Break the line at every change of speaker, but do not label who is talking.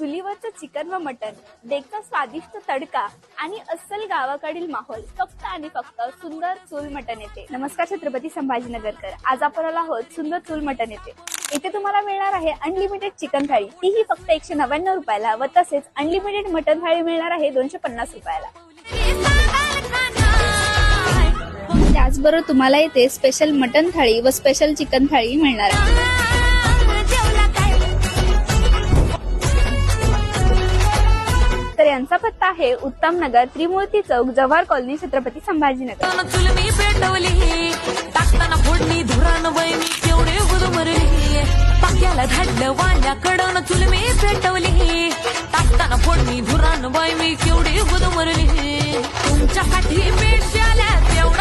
चुलीवरचं चिकन व मटन डेकचा स्वादिष्ट तडका आणि अस्सल गावाकडील माहोल फक्त आणि फक्त सुंदर चूल मटन येते. नमस्कार छत्रपती संभाजीनगरकर. आज आपण आलो आहोत सुंदर चूल मटन येते इथे तुम्हाला मिळणार आहे अनलिमिटेड चिकन थाळी. तीही फक्त एकशे नव्याण्णव रुपयाला व तसेच अनलिमिटेड मटन थाळी मिळणार आहे दोनशे पन्नास रुपयाला. त्याचबरोबर तुम्हाला इथे स्पेशल मटन थाळी व स्पेशल चिकन थाळी मिळणार आहे. यांचा पत्ता आहे उत्तम नगर त्रिमूर्ती चौक जव्हार कॉलनी छत्रपती संभाजीनगर.
टाकताना चुलमी पेटवली टाकताना फोडणी धुरान वैनी केवढे गुदमरली. पाक्याला धाडलं वाण्याकडं चुलमी पेटवली. टाकताना फोडणी धुरान वैमी केवढी गुदमरली. तुमच्यासाठी पेशाल्या तेवढं